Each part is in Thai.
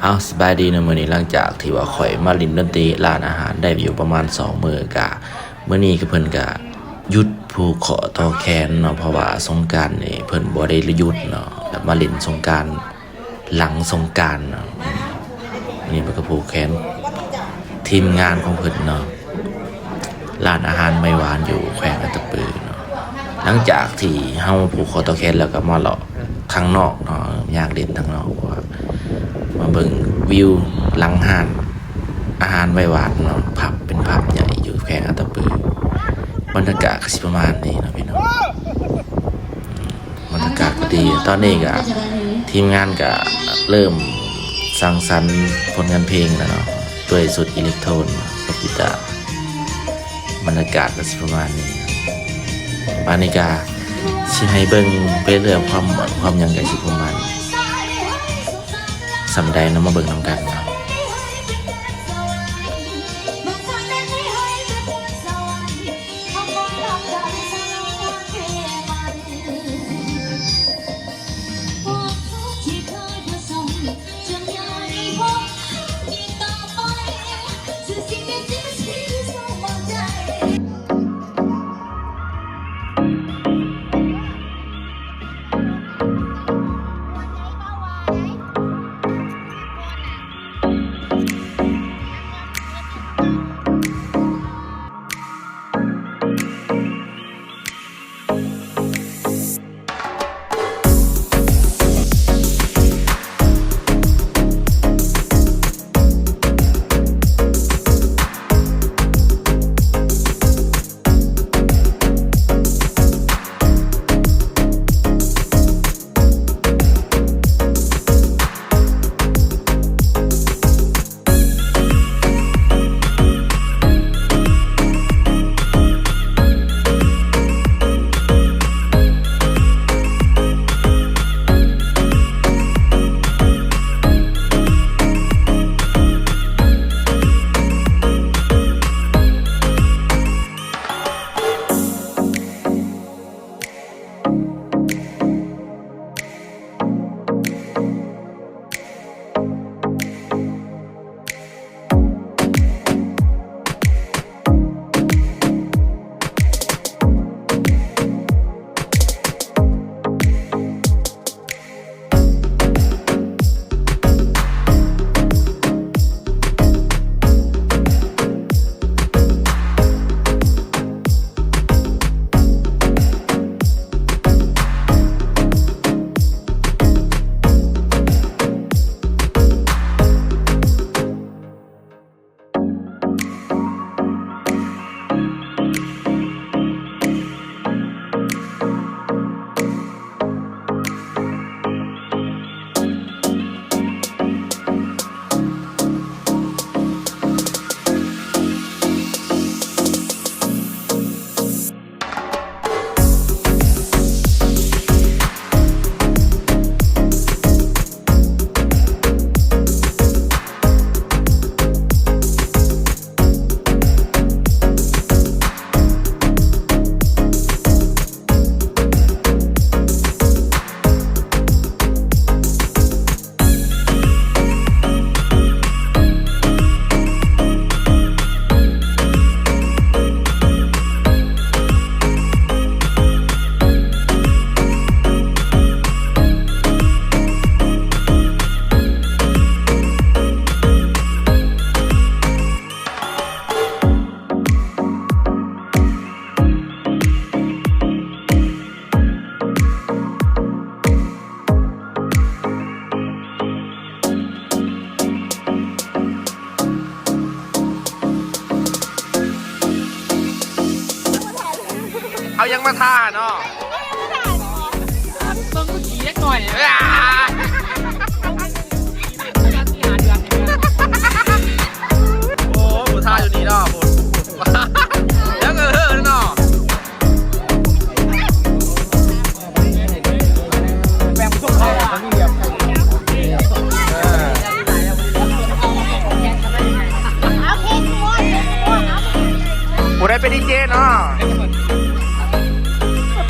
เอาสบายดีนะมื้อนี้หลังจากที่ว่าข่อยมาลินดนตรีร้านอาหารได้อยู่ประมาณ2มื้อกะมื้อนี้คือเพิ่นกะหยุดผูกขอต่อแขนเนาะเพราะว่าสงการนี่เพิ่นบ่ได้หยุดเนาะแบบมาลินสงการหลังสงการเนาะอืมอันนี้เพิ่นก็ผูกแขนทีมงานของเพิ่นเนาะร้านอาหารไม่หวานอยู่แขวงอัตปือเนาะหลังจากที่เฮาผูกคอต่อแขนแล้วก็มาเลาะข้างนอกเนาะยากเล่นข้างนอกว่า มาเบิ่งวิวหลังหานอาหารไว้หวานเนาะผับเป็นผับใหญ่อยู่แขวงอัตปือบรรยากาศก็สิประมาณนี้เนาะพี่น้องบรรยากาศก็ดีตอนนี้ก็ทีมงานก็เริ่มสร้างสรรค์ผลงานเพลงแล้วเนาะด้วยสุดอิเล็กโทรนกับกีตาร์บรรยากาศก็สิประมาณนี้บานิกาสิให้เบิ่งไปเรื่องความหวานความยังไงสิประมาณ สำใดเนาะมาเบิ่งนำกัน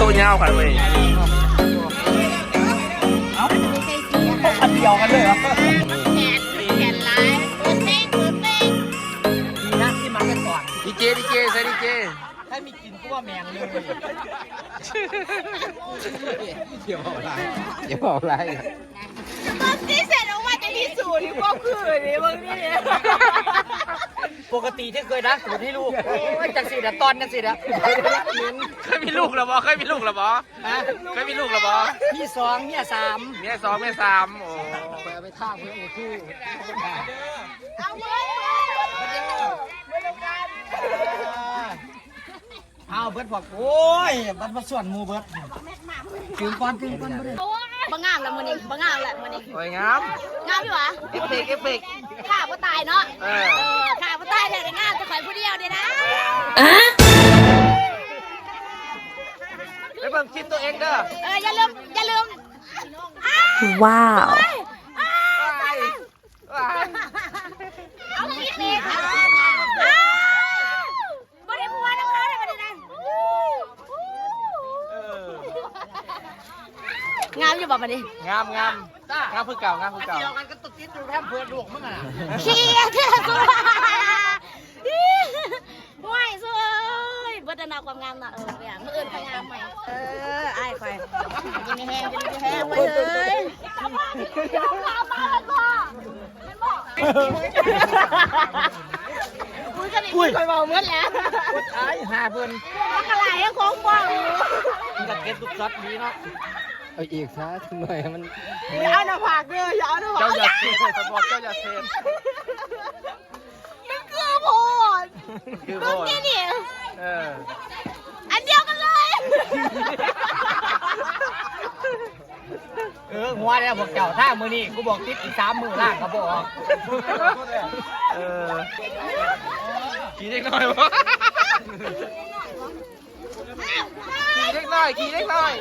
ตัวยาวกันเลยคันเดียวกันเลยเหรอดีเจดีเจใส่ดีเจถ้ามีกินก็ว่าแมงเลยเดี๋ยวเอาไรเดี๋ยวเอาไรตอนที่เสร็จแล้วว่าจะมีสูตรที่พวกคือนี่บางนี่ ปกติที่เคยรักสูตรให้ลูกโอ้ยจากสิเดตอนจังสิเดเคยมีลูกแล้วบอเคยมีลูกแล้วบอฮะเคยมีลูกแล้วบอพี่สองเนี่ยสามเมียสองเมียสามโอ้ไปเอาไปท่าเพื่อนคู่เอาไว้เอาเบิร์ดบอกโอ้ยบัดมาส่วนหมูเบิร์ดถึงก่อนถึงก่อนบ่ได้บางงามแล้วมันนี่บางงามแหละมันนี่สวยงามงามอยู่หวะเอฟเฟกต์เอฟเฟกต์ข้าก็ตายเนาะเออเออข้าก็ตายเลยแต่งามจะข่อยผู้เดียวเดียนะไปเบิ่งคลิปตัวเองเด้อเอออย่าลืมอย่าลืมว้าวว้ายว้ายเอาคิดเองบริบัวน้ำเขาเลยมาดินะเอองามอยู่บอกมาดิงามงามงามคือเก่างามคือเก่า เดียวกันก็ตุกติดดูแทบเพื่อนลูกมึงอะขี้เท่สุดห่วยสุ ดเบิดนาความงามน่ะเอออย่างมื่ออื่นพงามใหม่เออไอ้คอยยินดีแห้งยินดีแห้งไปเลยมามาแล้วก็ไม่บอกอุ้ยกันอีกคอยบอกเมื่อแล้วไอ้หาเพื่อนมักอะไรยังคงบ่มึงก็เก็บทุกช็อตดีเนาะเอาอีกซะหน่อยมันอย่าเอาหน้าผากเลยอย่าเอาหน้าผากเจ้าอย่าเซฟสปอร์ตเจ้าอย่าเซฟมันคือโพดคือโบงนนี่นี่ เออ อันเดียวกันเลย เออหัวเนี่ยบอกเจ้าท่ามือนี่กูบอกติดอีกสามมือล่างเขาบอกเออขี่เล็กน้อยวะขี่เล็กน้อยขี่เล็กน้อย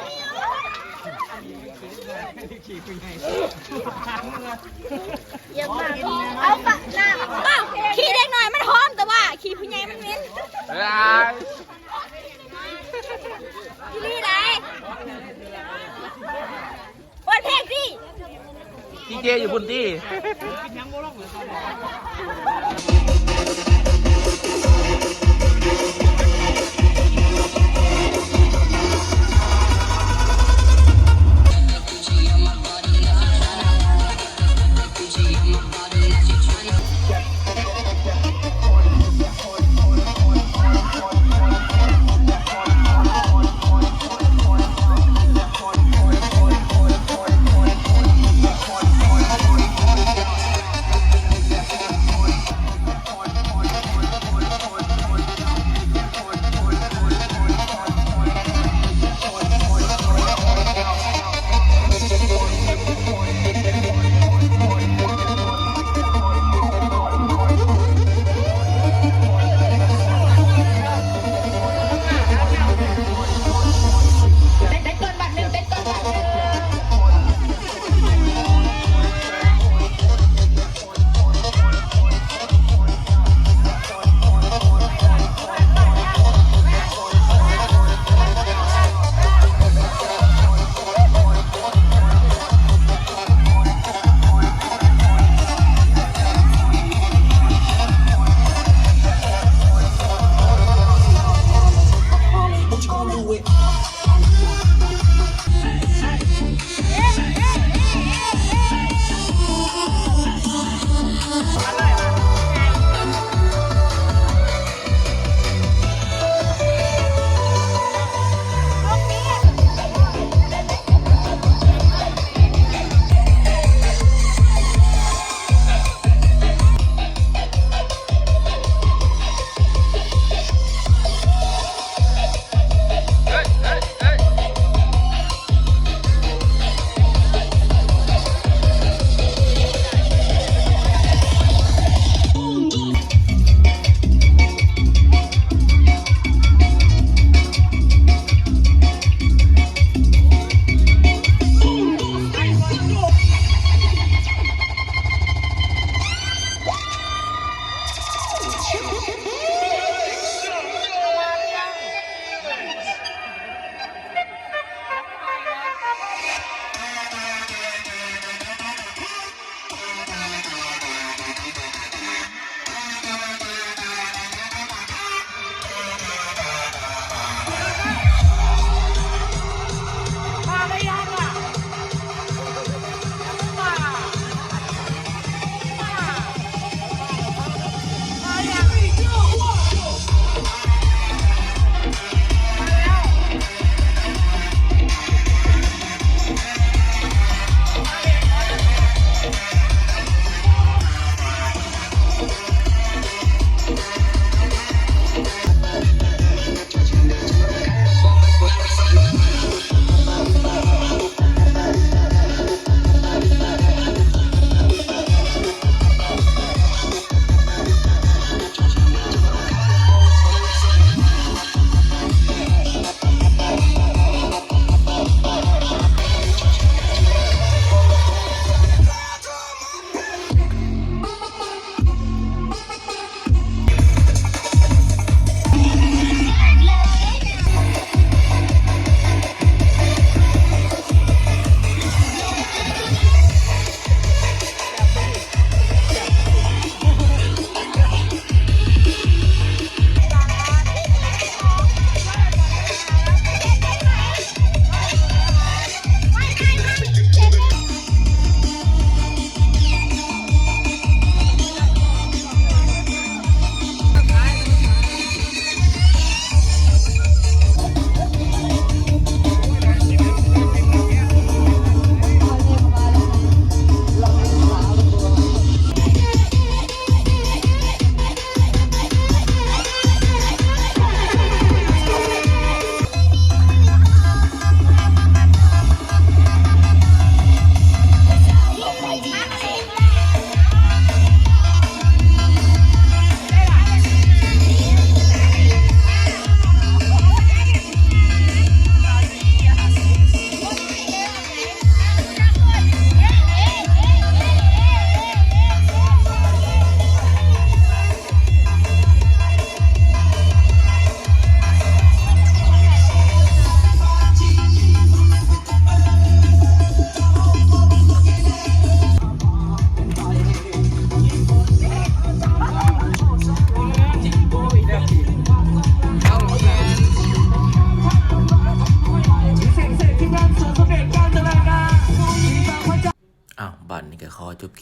เยี่ยมมากเอาปะหน้าอ้าวขี่เด็กหน่อยมันหอมแต่ว่าขี่ผู้ใหญ่มันเหม็น เออ พี่ลี่ไหนเปิดเพลงสิ ดี เจอยู่บนที่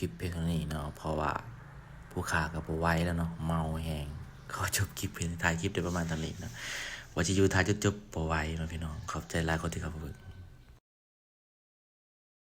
ลิปเพียงเท่านี้เนาะเพราะว่าผู้ขากับผู้ไว้แล้วเนาะเมาแหงขอจบคลิปเพียงถ่ายคลิปได้ประมาณตอนนี้เนาะว่าจะอยู่ถ่ายจบๆผู้ไวเนาะพี่น้องขอบใจหลายคนที่เข้ามาเบิ่ง